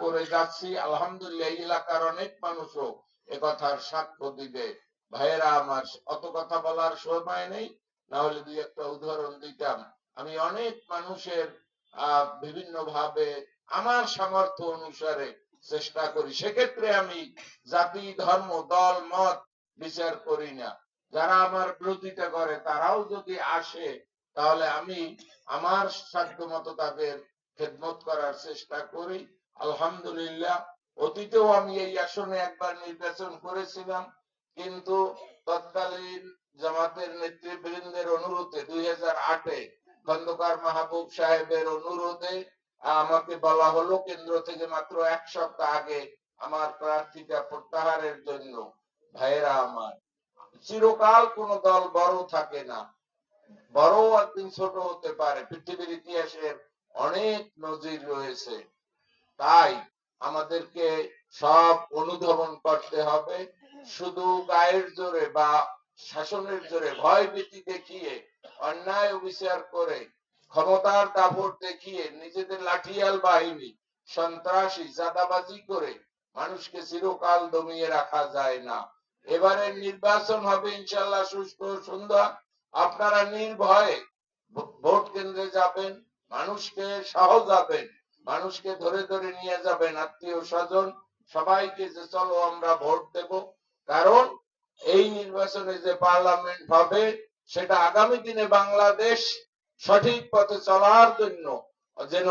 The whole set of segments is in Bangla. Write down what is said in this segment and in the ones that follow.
করে যাচ্ছি। আলহামদুলিল্লাহ এলাকার অনেক মানুষও একথার সাক্ষ্য দিবে। ভাইয়েরা, আমার অত কথা বলার সময় নেই। না হলে দুই একটা উদাহরণ দিতাম। আমি অনেক মানুষের বিভিন্ন ভাবে আমার সামর্থ্য অনুসারে চেষ্টা করি। সেক্ষেত্রে আমি জাতি, ধর্ম, দল, মত বিচার করি না। যারা আমার বিরোধিতা করে, তারাও যদি আসে, তাহলে আমি আমার সাধ্য মতো তাদের খেদমত করার চেষ্টা করি। আলহামদুলিল্লাহ, অতীতেও আমি এই আসনে একবার নির্বাচন করেছিলাম, কিন্তু তৎকালীন জামাতের নেতৃবৃন্দের অনুরোধে, দুই হাজার আটে খন্দকার মাহবুব সাহেবের অনুরোধে আমাকে বলা হলো, কেন্দ্র থেকে মাত্র এক সপ্তাহ আগে আমার প্রার্থীটা প্রত্যাহারের জন্য। ভাইয়েরা আমার, চিরকাল কোন দল বড় থাকে না। বড় একদিন ছোট হতে পারে, পৃথিবীর ইতিহাসের অনেক নজির রয়েছে। তাই আমাদেরকে সব অনুধাবন করতে হবে। শুধু গায়ের জোরে বা শাসনের জোরে ভয় ভীতি দেখিয়ে, অন্যায় অবিচার করে, ক্ষমতার দাপট দেখিয়ে নিজেদের লাঠিয়াল বাহিনী, সন্ত্রাসী, চাঁদাবাজি করে মানুষকে চিরকাল দমিয়ে রাখা যায় না। এবারের নির্বাচন হবে ইনশাল্লাহ সুস্থ সুন্দর। আপনারা নির্ভয়ে ভোট কেন্দ্রে যাবেন। মানুষকে সহ যাবেন মানুষকে ধরে ধরে নিয়ে যাবেন আত্মীয় স্বজন। সবাইকে যে চলো আমরা ভোট দেব। কারণ এই নির্বাচনে যে পার্লামেন্ট হবে, সেটা আগামী দিনে বাংলাদেশ সঠিক পথে চলার জন্য যেন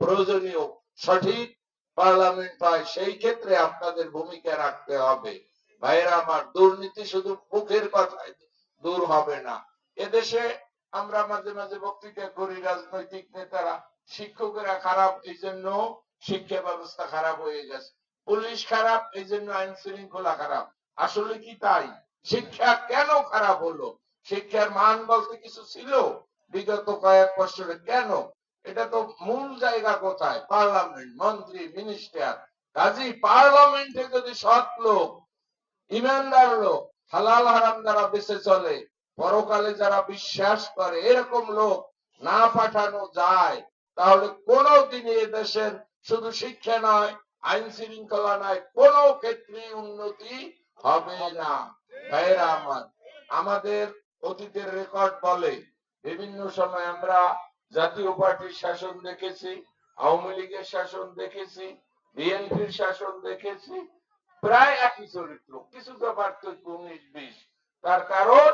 প্রয়োজনীয় সঠিক পার্লামেন্ট হয়, সেই ক্ষেত্রে আপনাদের ভূমিকা রাখতে হবে। ভাইয়েরা, আমার দুর্নীতি শুধু মুখের কথায় দূর হবে না। এদেশে আমরা মাঝে মাঝে বক্তৃতা করি, রাজনৈতিক নেতারা। শিক্ষকেরা খারাপ এই জন্য শিক্ষা ব্যবস্থা খারাপ হয়ে গেছে। পুলিশ খারাপ এই জন্য আইন শৃঙ্খলা খারাপ। আসলে কি তাই? শিক্ষা কেন খারাপ হলো? শিক্ষার মান বলতে কিছু ছিল? বিগত কয়েক বছরে কেন? এটা তো মূল জায়গা কোথায়? পার্লামেন্ট, মন্ত্রী, মিনিস্টার। কাজী, পার্লামেন্টে যদি সৎ লোক, ইমানদার লোক, হালাল হারাম দ্বারা বেঁচে চলে পরকালে যারা বিশ্বাস করে, এরকম লোক না পাঠানো যায়। তাহলে কোনো দিনই দেশের শুধু শিক্ষা নয়, আইন শৃঙ্খলা নয়, কোনো ক্ষেত্রে উন্নতি হবে না। আমাদের অতীতের রেকর্ড বলে, বিভিন্ন সময় আমরা জাতীয় পার্টির শাসন দেখেছি, আওয়ামী লীগের শাসন দেখেছি, বিএনপির শাসন দেখেছি, প্রায় একই চরিত্র কিছুটা পার্থক্য উনিশ বিশ। তার কারণ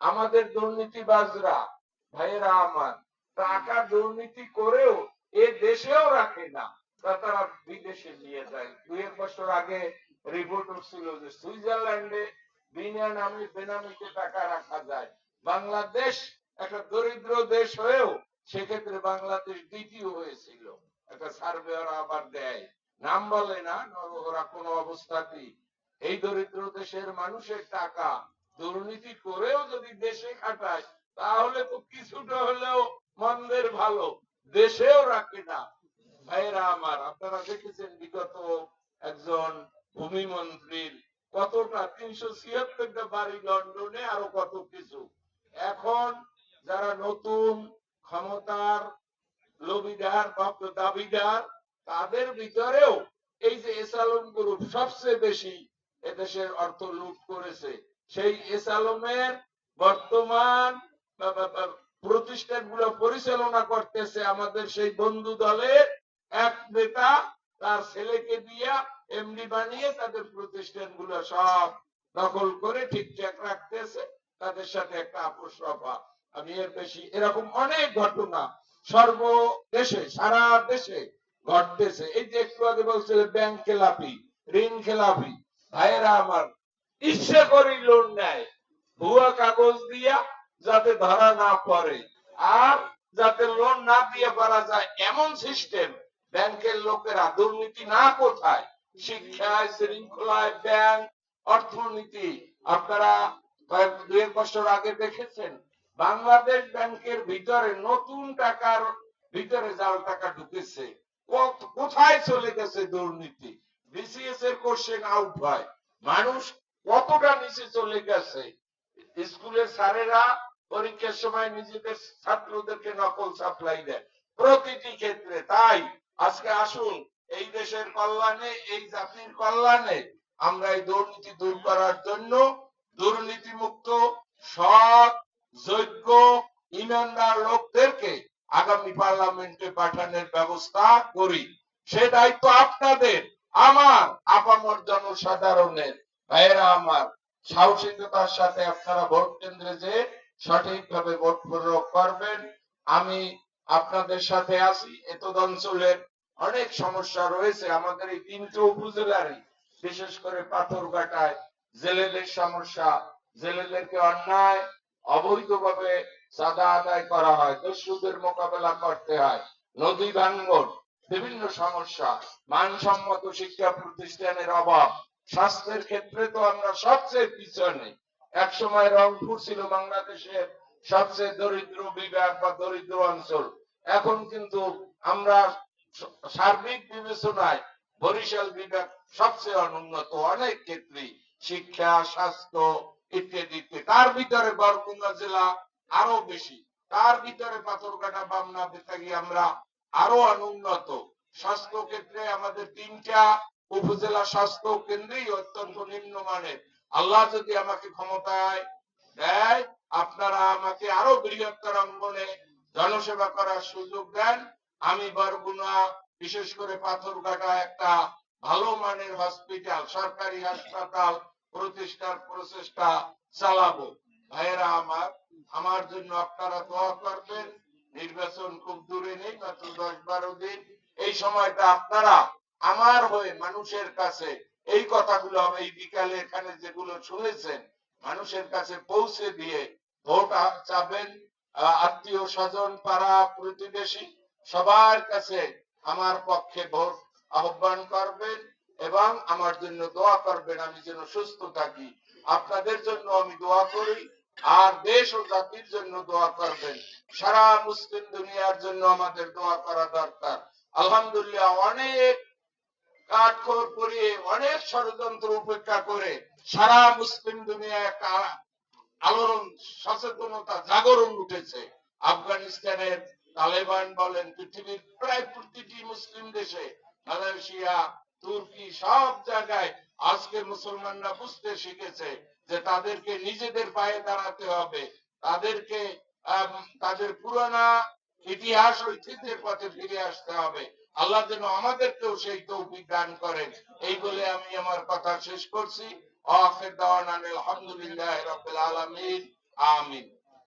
আমাদের দুর্নীতিবাজরা, ভাইয়েরা আমার, টাকা দুর্নীতি করেও এ দেশেও রাখে না। তারা বিদেশে নিয়ে যায়। দুই এক বছর আগে রিপোর্ট ছিল যে সুইজারল্যান্ডে বিনা নামে বেনামিতে টাকা রাখা যায়। বাংলাদেশ একটা দরিদ্র দেশ হয়েও সেক্ষেত্রে বাংলাদেশ দ্বিতীয় হয়েছিল। একটা সার্ভে ওরা আবার দেয়। নাম বলে না ওরা কোনো অবস্থাতেই। এই দরিদ্র দেশের মানুষের টাকা দুর্নীতি করেও যদি দেশে খাটায়, তাহলে তো কিছুটা হলেও মন্দের ভালো। দেশেও রাখে না। ভাইরা আমার, আপনারা দেখেছেন বিগত একজন ভূমি মন্ত্রীর কতটা, তিনশো ছিয়াত্তরটা বাড়ি লন্ডনে আরও কত কিছু। এখন যারা নতুন ক্ষমতার লবিদার দাবিদার, তাদের ভিতরেও এই যে এসালম গ্রুপ সবচেয়ে বেশি এদেশের অর্থ লুট করেছে। সেই এসালমের বর্তমান প্রতিষ্ঠানগুলো পরিচালনা করতেছে আমাদের সেই বন্ধু দলের এক নেতা, তার ছেলেকে দিয়া এমডি বানিয়ে তাদের প্রতিষ্ঠানগুলো সব দখল করে ঠিকঠাক রাখতেছে, তাদের সাথে একটা আপোষ রফা আমি এর বেশি, এরকম অনেক ঘটনা সর্ব দেশে সারা দেশে ঘটতেছে। এই যে একটু আগে বলছে ব্যাংক খেলাপি, ঋণ খেলাপি, ভাইয়েরা আমার ইচ্ছে করি লোন নেয়। ভুয়া কাগজ দিয়া যাতে ধরা না পড়ে। আর যাতে লোন না দিয়ে পারা যায় এমন সিস্টেম ব্যাংকের লোকেরা দুর্নীতি না কোথায়? শিক্ষায়, শৃঙ্খলায়, ব্যাংক, অর্থনীতি। আপনারা কয়েক বছর আগে দেখেছেন, বাংলাদেশ ব্যাংকের ভিতরে নতুন টাকার ভিতরে জাল টাকা ঢুকেছে। কোথায় চলে গেছে দুর্নীতি? বিসিএস এর কোশ্চেন আউট হয়। মানুষ কতটা নিচে চলে গেছে? স্কুলের স্যারেরা পরীক্ষার সময় নিজেদের ছাত্রদেরকে নকল সাপ্লাই দেয় প্রতিটি ক্ষেত্রে। তাই আজকে আসুন, এই দেশের কল্যাণে, এই জাতির কল্যাণে আমরা এই দুর্নীতি দূর করার জন্য দুর্নীতি মুক্ত সৎ, যোগ্য, ইমানদার লোকদেরকে আগামী পার্লামেন্টে পাঠানোর ব্যবস্থা করি। সে দায়িত্ব আপনাদের, আমার আপামর জনসাধারণের। ভাইয়েরা, আমার সাহসিকতার সাথে আপনারা ভোট কেন্দ্রে যে সঠিকভাবে ভোট প্রয়োগ করবেন, আমি আপনাদের সাথে আছি। এতদ অঞ্চলের অনেক সমস্যা রয়েছে আমাদের এই তিনটে উপজেলারই। বিশেষ করে পাথরঘাটায় জেলেদের সমস্যা, জেলেদেরকে অন্যায়, অবৈধভাবে চাঁদা আদায় করা হয় দস্যুদের মোকাবেলা করতে হয়, নদী ভাঙ্গন বিভিন্ন সমস্যা, মানসম্মত শিক্ষা প্রতিষ্ঠানের অভাব স্বাস্থ্যের ক্ষেত্রে তো আমরা সবচেয়ে পিছনে। এক সময় রংপুর ছিল বাংলাদেশের সবচেয়ে দরিদ্র বিভাগ বা দরিদ্র অঞ্চল। এখন কিন্তু আমরা সার্বিক বিবেচনায় বরিশাল বিভাগ সবচেয়ে অনুন্নত। অনেক ক্ষেত্রে শিক্ষা, স্বাস্থ্য ইত্যাদি। তার ভিতরে বরগুনা জেলা আরও বেশি। তার ভিতরে পাথরঘাটা, বামনা, বেতাগি আমরা আরও অনুন্নত। স্বাস্থ্য ক্ষেত্রে আমাদের তিনটা উপজেলা স্বাস্থ্য কেন্দ্রেই অত্যন্ত নিম্নমানের। আল্লাহ যদি আমাকে ক্ষমতায় দেয়, আপনারা আমাকে আরও বৃহত্তর অঙ্গনে জনসেবা করার সুযোগ দেন। আমি বরগুনা, বিশেষ করে পাথরঘাটা একটা ভালো মানের হসপিটাল, সরকারি হাসপাতাল প্রতিষ্ঠার প্রচেষ্টা চালাবো। ভাইয়েরা আমার আমার জন্য আপনারা দোয়া করবেন। নির্বাচন খুব দূরে নেই, মাত্র দশ বারো দিন। এই সময়টা আপনারা আমার হয়ে মানুষের কাছে এই কথাগুলো এই বিকালে এখানে যেগুলো শুনেছেন, মানুষের কাছে পৌঁছে দিয়ে ভোট চাবেন আত্মীয় স্বজন, পাড়া প্রতিবেশী, সবার কাছে আমার পক্ষে ভোট আহ্বান করবেন এবং আমার জন্য দোয়া করবেন, আমি যেন সুস্থ থাকি। আপনাদের জন্য আমি দোয়া করি, আর দেশ ও জাতির জন্য দোয়া করবেন। সারা মুসলিম দুনিয়ার জন্য আমাদের দোয়া করা দরকার। আলহামদুলিল্লাহ, অনেক কাঠখোর করিয়ে অনেক ষড়যন্ত্র উপেক্ষা করে সারা মুসলিম দুনিয়ায় একটা আলোড়ন, সচেতনতা, জাগরণ উঠেছে। আফগানিস্তানের তালেবান বলেন, পৃথিবীর প্রায় প্রতিটি মুসলিম দেশে, মালয়েশিয়া, তুর্কি, সব জায়গায় আজকে মুসলমানরা বুঝতে শিখেছে যে তাদেরকে নিজেদের পায়ে দাঁড়াতে হবে। তাদেরকে তাদের পুরানা ইতিহাস ঐতিহ্যের পথে ফিরে আসতে হবে। আল্লাহ যেন আমাদেরকেও সেই তৌফিক দান করেন। এই বলে আমি আমার কথা শেষ করছি। আমিন।